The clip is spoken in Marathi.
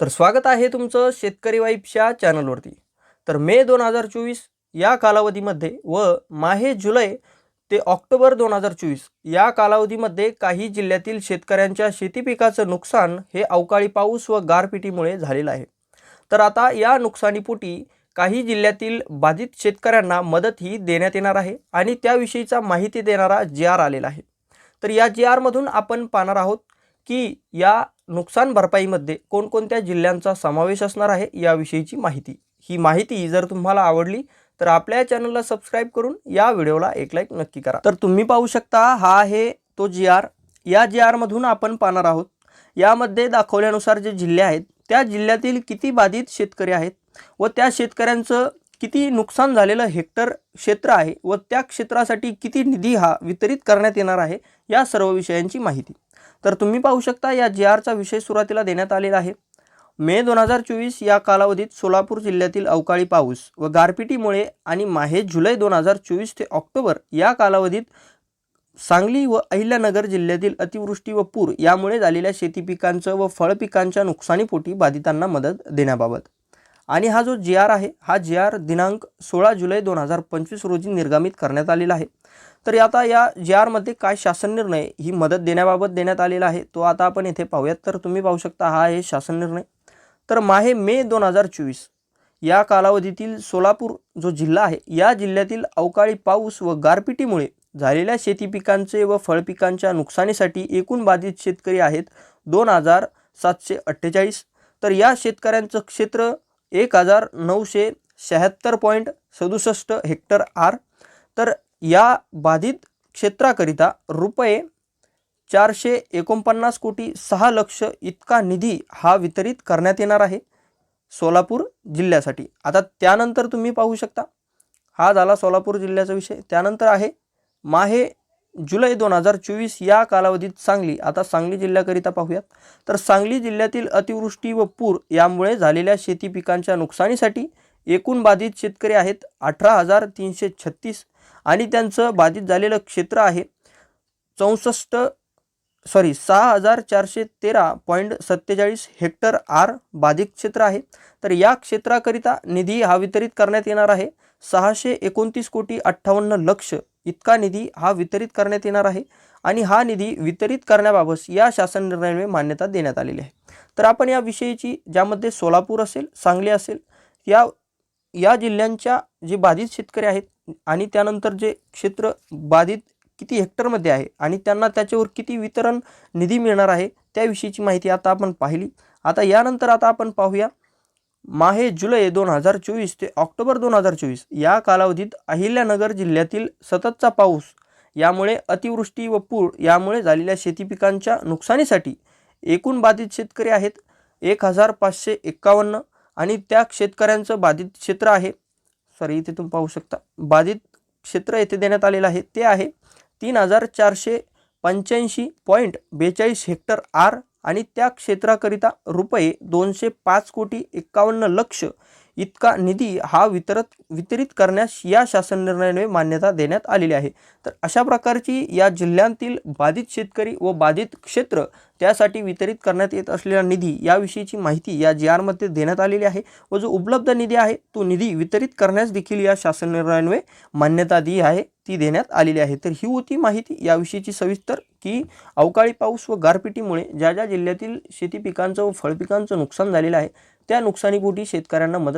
तर स्वागत आहे तुमचं शेतकरी वाईफच्या चॅनलवरती. तर मे दोन हजार चोवीस या कालावधीमध्ये व माहे जुलै ते ऑक्टोबर दोन हजार चोवीस या कालावधीमध्ये काही जिल्ह्यातील शेतकऱ्यांच्या शेती पिकाचं नुकसान हे अवकाळी पाऊस व गारपिटीमुळे झालेलं आहे. तर आता या नुकसानीपोटी काही जिल्ह्यातील बाधित शेतकऱ्यांना मदत ही देण्यात येणार आहे आणि त्याविषयीचा माहिती देणारा जी आर आलेला आहे. तर या जी आरमधून आपण पाहणार आहोत की या नुकसान भरपाईमध्ये कोणकोणत्या जिल्ह्यांचा समावेश असणार आहे याविषयीची माहिती. ही माहिती जर तुम्हाला आवडली तर आपल्या चॅनलला सबस्क्राईब करून या व्हिडिओला एक लाईक नक्की करा. तर तुम्ही पाहू शकता हा आहे तो जी आर. या जी आरमधून आपण पाहणार आहोत. यामध्ये दाखवल्यानुसार जे जिल्हे आहेत त्या जिल्ह्यातील किती बाधित शेतकरी आहेत व त्या शेतकऱ्यांचं किती नुकसान झालेलं हेक्टर क्षेत्र आहे व त्या क्षेत्रासाठी किती निधी हा वितरित करण्यात येणार आहे या सर्व विषयांची माहिती. तर तुम्ही पाहू शकता या जी आरचा विषय सुरुवातीला देण्यात आलेला आहे. मे दोन हजार चोवीस या कालावधीत सोलापूर जिल्ह्यातील अवकाळी पाऊस व गारपिटीमुळे आणि माहे जुलै दोन हजार चोवीस ते ऑक्टोबर या कालावधीत सांगली व अहिल्यानगर जिल्ह्यातील अतिवृष्टी व पूर यामुळे झालेल्या शेती पिकांचं व फळपिकांच्या नुकसानीपोटी बाधितांना मदत देण्याबाबत. आणि हा जो जी आर आहे हा जी आर दिनांक सोळा जुलै दोन हजार पंचवीस रोजी निर्गमित करण्यात आलेला आहे. तर आता या जी आरमध्ये काय शासन निर्णय ही मदत देण्याबाबत देण्यात आलेला आहे तो आता आपण येथे पाहूयात. तर तुम्ही पाहू शकता हा आहे शासन निर्णय. तर माहे मे दोन हजार चोवीस या कालावधीतील सोलापूर जो जिल्हा आहे या जिल्ह्यातील अवकाळी पाऊस व गारपिटीमुळे झालेल्या शेती पिकांचे व फळपिकांच्या नुकसानीसाठी एकूण बाधित शेतकरी आहेत दोन हजार सातशे अठ्ठेचाळीस. तर या शेतकऱ्यांचं क्षेत्र एक हजार नऊशे शहात्तर पॉईंट सदुसष्ट हेक्टर आर. तर या बाधित क्षेत्राकरिता रुपये चारशे एकोणपन्नास कोटी सहा लक्ष इतका निधी हा वितरित करण्यात येणार आहे सोलापूर जिल्ह्यासाठी. आता त्यानंतर तुम्ही पाहू शकता. हा झाला सोलापूर जिल्ह्याचा विषय. त्यानंतर आहे माहे जुलै दोन हजार चोवीस या कालावधीत सांगली आता सांगली जिल्ह्याकरिता पाहूयात तर सांगली जिल्ह्यातील अतिवृष्टी व पूर यामुळे झालेल्या शेती पिकांच्या नुकसानीसाठी एकूण बाधित शेतकरी आहेत अठरा हजार तीनशे छत्तीस आणि त्यांचं बाधित झालेलं क्षेत्र आहे चौसष्ट सॉरी सहा हजार चारशे तेरा पॉईंट सत्तेचाळीस हेक्टर आर बाधित क्षेत्र आहे. तर या क्षेत्राकरिता निधी हा वितरित करण्यात येणार आहे सहाशे एकोणतीस कोटी अठ्ठावन्न लक्ष. इतका निधी हा वितरित करण्यात येणार आहे आणि हा निधी वितरित करण्याबाबत या शासन निर्णयाने मान्यता देण्यात आलेली आहे. तर आपण या विषयीची ज्यामध्ये सोलापूर असेल सांगली असेल या या जिल्ह्यांच्या जे बाधित शेतकरी आहेत आणि त्यानंतर जे क्षेत्र बाधित किती हेक्टरमध्ये आहे आणि त्यांना त्याच्यावर किती वितरण निधी मिळणार आहे त्याविषयीची माहिती आता आपण पाहिली. आता यानंतर आता आपण पाहूया माहे जुलै दोन हजार चोवीस ते ऑक्टोबर दोन हजार चोवीस या कालावधीत अहिल्यानगर जिल्ह्यातील सततचा पाऊस यामुळे अतिवृष्टी व पूर यामुळे झालेल्या शेती पिकांच्या नुकसानीसाठी एकूण बाधित शेतकरी आहेत एक हजार पाचशे एक्कावन्न आणि त्या शेतकऱ्यांचं बाधित क्षेत्र आहे. सॉरी इथे तुम्ही पाहू शकता. बाधित क्षेत्र येथे देण्यात आलेलं आहे ते आहे तीन हजार चारशे पंच्याऐंशी पॉईंट बेचाळीस हेक्टर आर आणि त्या क्षेत्राकरिता रुपये दोनशे पाच कोटी एक्कावन्न लक्ष इतका निधी हा वितरत वितरित करण्यास या शासन निर्णयाने मान्यता देण्यात आलेली आहे. तर अशा प्रकारची या जिल्ह्यांतील बाधित शेतकरी व बाधित क्षेत्र त्यासाठी वितरित करण्यात येत असलेला निधी याविषयीची माहिती या जी आरमध्ये देण्यात आलेली आहे व जो उपलब्ध निधी आहे तो निधी वितरित करण्यास देखील या शासन निर्णयान्वये मान्यता दी आहे ती देण्यात आलेली आहे. तर ही होती माहिती याविषयीची सविस्तर की अवकाळी पाऊस व गारपिटीमुळे ज्या ज्या जिल्ह्यातील शेती पिकांचं व फळपिकांचं नुकसान झालेलं आहे त्या नुकसानीपोटी शेतकऱ्यांना मदत